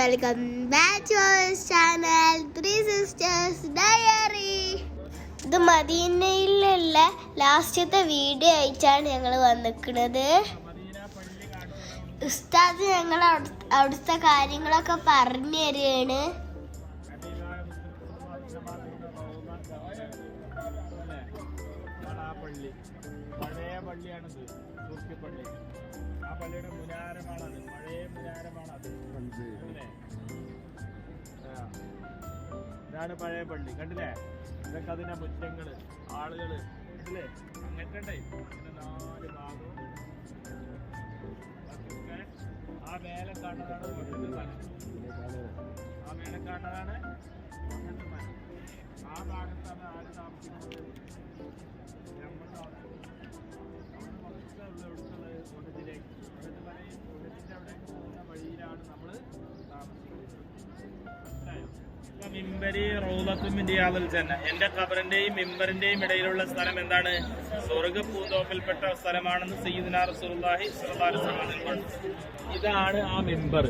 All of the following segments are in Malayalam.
Welcome back to our channel three sisters diary ഇത് മദീനയിലുള്ള ലാസ്റ്റത്തെ വീഡിയോ ആയിട്ടാണ് ഞങ്ങൾ വന്നിക്കുന്നത് ഉസ്താദ് ഞങ്ങൾ അവിടു- അവിടുത്തെ കാര്യങ്ങളൊക്കെ പറഞ്ഞു തരികയാണ് പള്ളി പള്ളിയാണിത് തുർക്കി പള്ളി. ആ പള്ളിയുടെ മുനാരമാണത് പഴയ മുനാരമാണത് അല്ലേ? ഇതാണ് പഴയ പള്ളി. കണ്ടില്ലേ? ഇതൊക്കെ അതിന്റെ മുറ്റങ്ങൾ ആളുകൾ. കണ്ടില്ലേ? അങ്ങനത്തെ നാല് ഭാഗവും. ആ മേലെ കാണുന്നതാണ്. ആ മേലെ കാണുന്നതാണ്. ആ ഭാഗത്താണ് ആര് താമസിക്കുന്നത്? മിമ്പരി റൗലത്തും റിയാദുൽ ചെന്ന എന്റെ ഖബറിന്റെയും മിമ്പറിന്റെയും ഇടയിലുള്ള സ്ഥലം എന്താണ്? സ്വർഗ പൂന്തോപ്പിൽപ്പെട്ട സ്ഥലമാണെന്ന് സയ്യിദ്ന റസൂലുള്ളാഹി സ്വല്ലല്ലാഹു അലൈഹി. ഇതാണ് ആ മിമ്പർ.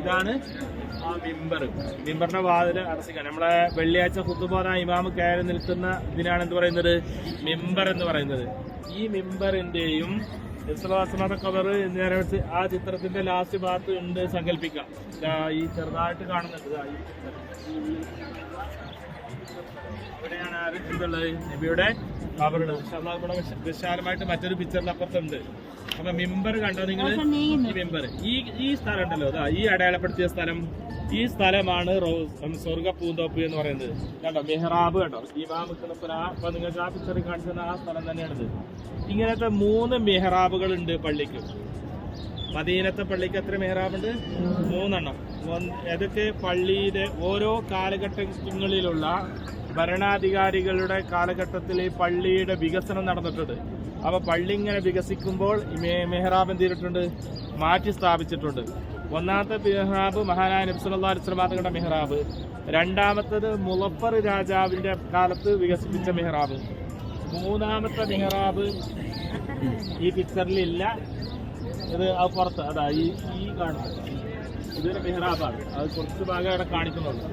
ഇതാണ് ആ മിമ്പർ. മിമ്പറിന്റെ വാതിൽ അടച്ചിക്കാൻ നമ്മളെ വെള്ളിയാഴ്ച കുത്തുപോന ഇമാമ് കയറി നിൽക്കുന്ന ഇതിനാണ് എന്ത് പറയുന്നത്? മിമ്പർ എന്ന് പറയുന്നത്. ഈ മിമ്പറിന്റെയും ഇസ്ലാസ്ലാമ കവർ നേരെ വെച്ച് ആ ചിത്രത്തിന്റെ ലാസ്റ്റ് ഭാഗത്ത് ഉണ്ട് സങ്കല്പിക്കാം ഈ ചെറുതായിട്ട് കാണുന്നുണ്ട്. ഇവിടെയാണ് ആര് നബിയുടെ കബറുണ്ട് ഇവിടെ വിശ- വിശാലമായിട്ട് മറ്റൊരു പിക്ചറിൽ അപ്പുറത്തുണ്ട്. അപ്പൊ മിമ്പർ കണ്ടോ നിങ്ങൾ മെമ്പർ ഈ ഈ സ്ഥലം ഉണ്ടല്ലോ അതാ ഈ അടയാളപ്പെടുത്തിയ സ്ഥലം. ഈ സ്ഥലമാണ് സ്വർഗ പൂന്തോപ്പ് എന്ന് പറയുന്നത്. കണ്ടോ മെഹ്റാബ് കണ്ടോ? ഈ അപ്പൊ നിങ്ങൾക്ക് ആ പിക്ചറിൽ കാണിക്കുന്ന ആ സ്ഥലം തന്നെയാണിത്. ഇങ്ങനത്തെ മൂന്ന് മെഹ്റാബുകൾ ഉണ്ട് പള്ളിക്ക്. മദീനത്തെ പള്ളിക്ക് എത്ര മെഹ്റാബുണ്ട്? മൂന്നെണ്ണം. ഏതൊക്കെ പള്ളിയുടെ ഓരോ കാലഘട്ടങ്ങളിലുള്ള ഭരണാധികാരികളുടെ കാലഘട്ടത്തിൽ പള്ളിയുടെ വികസനം നടന്നിട്ടുണ്ട്? അപ്പൊ പള്ളി ഇങ്ങനെ വികസിക്കുമ്പോൾ മെഹ്റാബ് എന്ത് ചെയ്തിട്ടുണ്ട്? മാറ്റി സ്ഥാപിച്ചിട്ടുണ്ട്. ഒന്നാമത്തെ മെഹ്റാബ് മഹാനായ നബ്സുല്ലാ അലിസ്ലമാങ്ങളുടെ മെഹ്റാബ്. രണ്ടാമത്തത് മുളഫർ രാജാവിന്റെ കാലത്ത് വികസിപ്പിച്ച മെഹ്റാബ്. മൂന്നാമത്തെ മെഹ്റാബ് ഈ പിക്ചറിലില്ല ഇത് ആ പുറത്ത് അതാ ഈ ഈ കാണുന്നത്. ഇതൊരു മെഹ്റാബാണ് അത് കുറച്ച് ഭാഗം അവിടെ കാണിക്കുന്നുണ്ട്.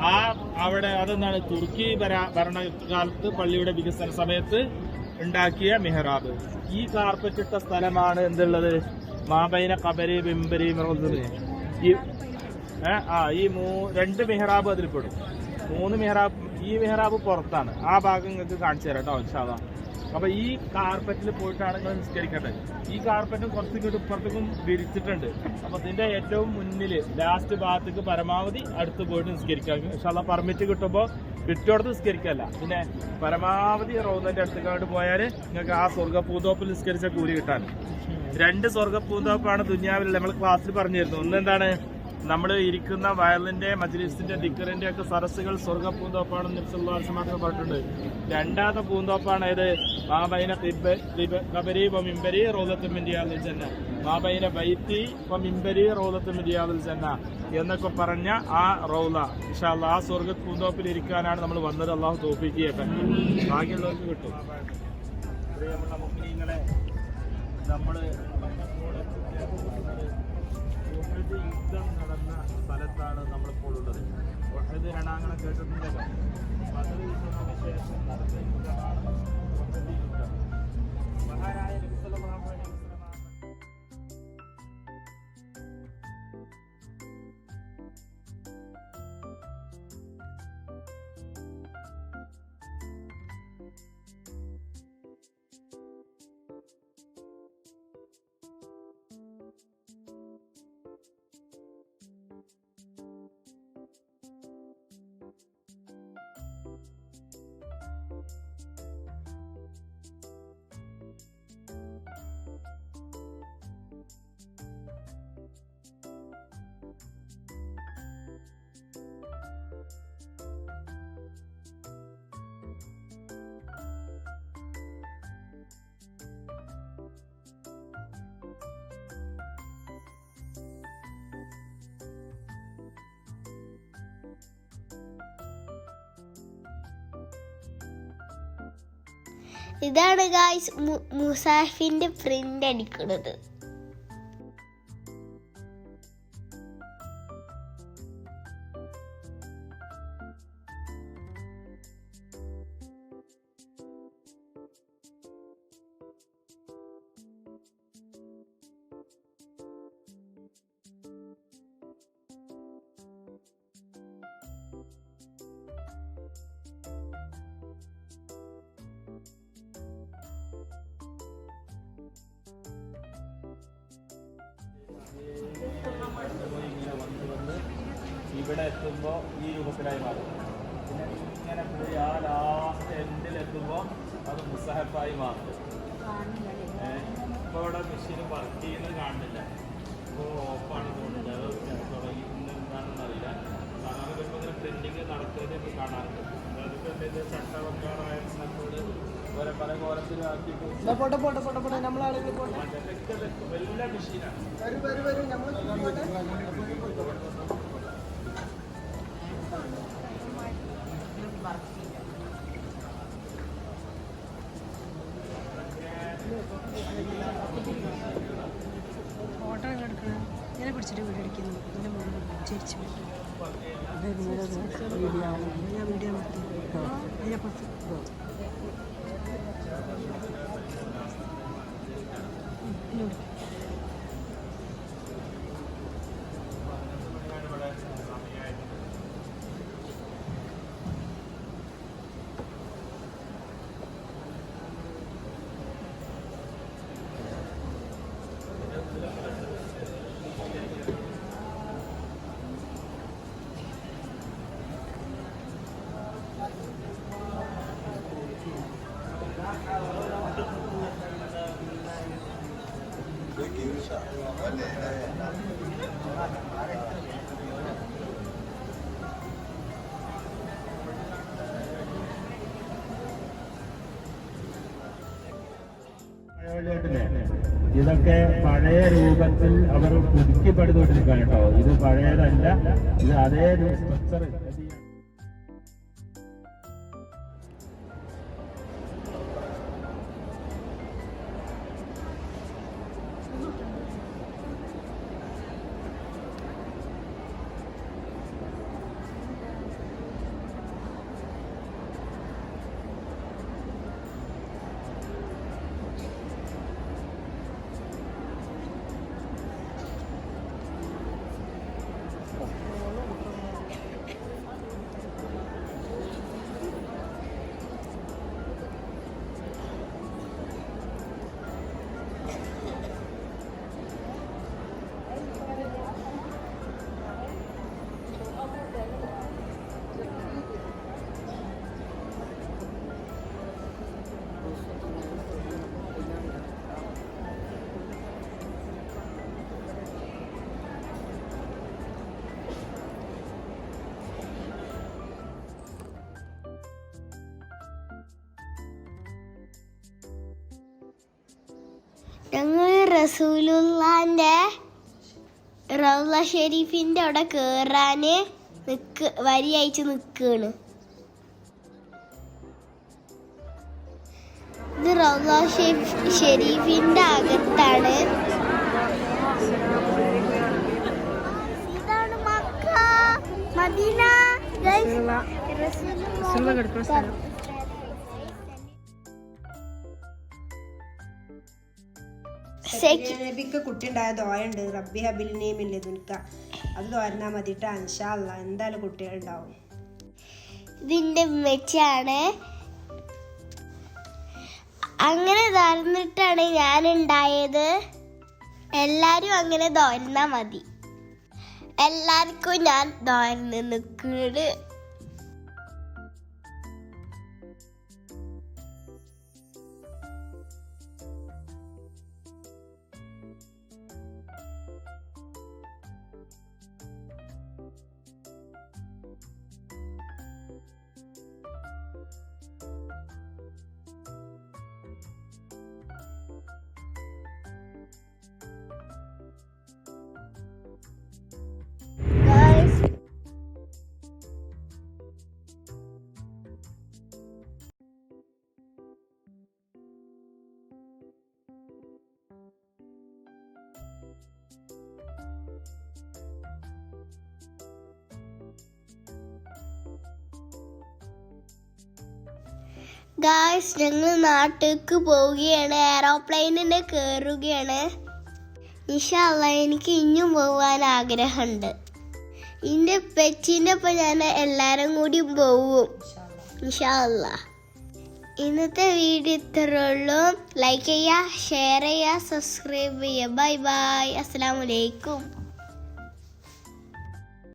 ആ അവിടെ അതെന്താണ്? തുർക്കി ഭര- ഭരണകാലത്ത് പള്ളിയുടെ വികസന സമയത്ത് ഉണ്ടാക്കിയ മെഹ്റാബ്. ഈ കാർപ്പറ്റ് ഇട്ട സ്ഥലമാണ് എന്തുള്ളത്? മാബൈന കബരി ബിംബരി ഈ ആ ഈ മൂ രണ്ട് മെഹ്റാബ് അതിൽ പെടും മൂന്ന് മെഹ്റാബ് ഈ മെഹ്റാബ് പുറത്താണ്. ആ ഭാഗം നിങ്ങൾക്ക് കാണിച്ചു തരാം കേട്ടോ ഇൻഷാല്ലാ അപ്പൊ ഈ കാർപ്പറ്റിൽ പോയിട്ടാണ് നിങ്ങൾ നിസ്കരിക്കേണ്ടത്. ഈ കാർപ്പറ്റും കുറച്ച് ഇങ്ങോട്ട് ഇപ്പുറത്തേക്കും വിരിച്ചിട്ടുണ്ട്. അപ്പൊ ഇതിന്റെ ഏറ്റവും മുന്നിൽ ലാസ്റ്റ് ഭാഗത്തേക്ക് പരമാവധി അടുത്ത് പോയിട്ട് നിസ്കരിക്കാം ഇൻഷാല്ല പെർമിറ്റ് കിട്ടുമ്പോൾ കിട്ടിയോടത്ത് നിസ്കരിക്കല്ല. പിന്നെ പരമാവധി റോന്നിന്റെ അടുത്തേക്കായിട്ട് പോയാൽ നിങ്ങൾക്ക് ആ സ്വർഗ പൂന്തോപ്പിൽ നിസ്കരിച്ച കൂലി കിട്ടാൻ. രണ്ട് സ്വർഗ പൂതോപ്പാണ് ദുന്യാവിൽ നമ്മൾ ക്ലാസ്സിൽ പറഞ്ഞിരുന്നു. ഒന്ന് എന്താണ്? നമ്മൾ ഇരിക്കുന്ന വയലിന്റെ മജ്ലിസിന്റെ ദിക്കറിന്റെ ഒക്കെ സരസുകൾ സ്വർഗ പൂന്തോപ്പാണെന്ന് നിർസുല്ലാസമാക്കൾ പറഞ്ഞിട്ടുണ്ട്. രണ്ടാമത്തെ പൂന്തോപ്പാണ് ഏത്? മാബൈന കബരി മിമ്പരി റോദത്തുമിന്ത്യാദിൽ ചെന്ന മാബൈന ബൈത്തി മിമ്പരി റോദത്തുമിന്ത്യാദിൽ ചെന്ന എന്നൊക്കെ പറഞ്ഞ ആ റൗല ഇഷാല്ല ആ സ്വർഗ പൂന്തോപ്പിൽ ഇരിക്കാനാണ് നമ്മൾ വന്നത്. അള്ളാഹു തോപ്പിക്കുകയൊക്കെ ബാക്കിയുള്ളവർക്ക് കിട്ടും. നമ്മൾ ഉഹദ് യുദ്ധം നടന്ന സ്ഥലത്താണ് നമ്മളിപ്പോൾ ഉള്ളത്. ഉഹദ് രണാങ്ങളെ കേട്ടിട്ടുണ്ടല്ലോ. ബദർ യുദ്ധത്തിന് ശേഷം നടന്ന യുദ്ധമാണ് ഉഹദ് യുദ്ധം. മഹാനായ ഇതാണ് ഗായ്സ് മുസാഫിന്റെ പ്രിന്റ് അടിക്കുന്നത് ഇവിടെ എത്തുമ്പോൾ ഈ രൂപത്തിലായി മാറും. പിന്നെ ഇങ്ങനെ പോയി ആ ലാസ്റ്റ് എൻഡിൽ എത്തുമ്പോൾ അത് മുസഹഫായി മാറും. ഇപ്പോൾ ഇവിടെ മെഷീൻ വർക്ക് ചെയ്യുന്നത് കാണുന്നില്ല. ഇപ്പോൾ ഓഫാണ് തോന്നുന്നത്. അത് തുടങ്ങി. എന്താണെന്ന് അറിയില്ല. സാധാരണ വരുമ്പോൾ ഇങ്ങനെ പ്രിന്റിങ് നടക്കുന്നത് നമുക്ക് കാണാറുണ്ട്. അതൊക്കെ ചട്ട വെക്കാറായ നമ്മളോട് ഓരോ പല കോലത്തിലും ആക്കിയിട്ട് പോട്ടെ പോട്ടെ പോട്ടെ പോട്ടെ. നമ്മളാണെങ്കിൽ പോട്ടെ. വലിയ മെഷീനാണ് വരും വരും വരും. നമ്മൾ ഫോട്ടോ എടുക്കണം ഇങ്ങനെ പിടിച്ചിട്ട് വീഡിയോ അടിക്കുന്നു ഇതിന്റെ മുകളിൽ ചിരിച്ചു ഞാൻ വീഡിയോ നിർത്തി. അതിനപ്പുറത്ത് ഇന്നോട് ഇതൊക്കെ പഴയ രൂപത്തിൽ അവർ പുതുക്കി പടുത്തുകൊണ്ടിരിക്കുകയാണ് കേട്ടോ. ഇത് പഴയതല്ല. ഇത് അതേ സ്ട്രക്ചർ റസൂലുള്ളാന്റെ റൗല ഷെരീഫിന്റെ അവിടെ കേറാന് നിക്ക് വരി അയച്ച് നിക്കാണ്. ഇത് റൗല ഷെരീഫ്- ഷെരീഫിന്റെ അകത്താണ്. ഇതാണ് മക്ക മദീന. നബിക്ക് കുട്ടി ഉണ്ടായ ദോയുണ്ട് റബ്ബി ഹബിലിനെയും ദുൽക്ക അത് തോരനാ മതിട്ട് അൻഷാല്ല എന്തായാലും കുട്ടികളുണ്ടാവും. ഇതിന്റെ മെച്ചാണ് അങ്ങനെ തുറന്നിട്ടാണ് ഞാൻ ഉണ്ടായത് എല്ലാരും അങ്ങനെ തോരുന്നാ മതി. എല്ലാവർക്കും ഞാൻ തോരുന്ന് നിൽക്കുന്നത് ഗായ്സ് ഞങ്ങൾ നാട്ടിലേക്ക് പോവുകയാണ്. എയറോപ്ലെയിനിന് കയറുകയാണ് ഇൻഷല്ല എനിക്ക് ഇനിയും പോകാൻ ആഗ്രഹമുണ്ട്. എന്റെ പെറ്റിന്റെ ഒപ്പം ഞാൻ എല്ലാവരും കൂടി പോവും. ഇൻഷല്ല ഇന്നത്തെ വീഡിയോ ഇത്ര ഉള്ളൂ. ലൈക്ക് ചെയ്യുക ഷെയർ ചെയ്യുക സബ്സ്ക്രൈബ് ചെയ്യുക. ബൈ ബൈ അസ്സാം വലൈക്കും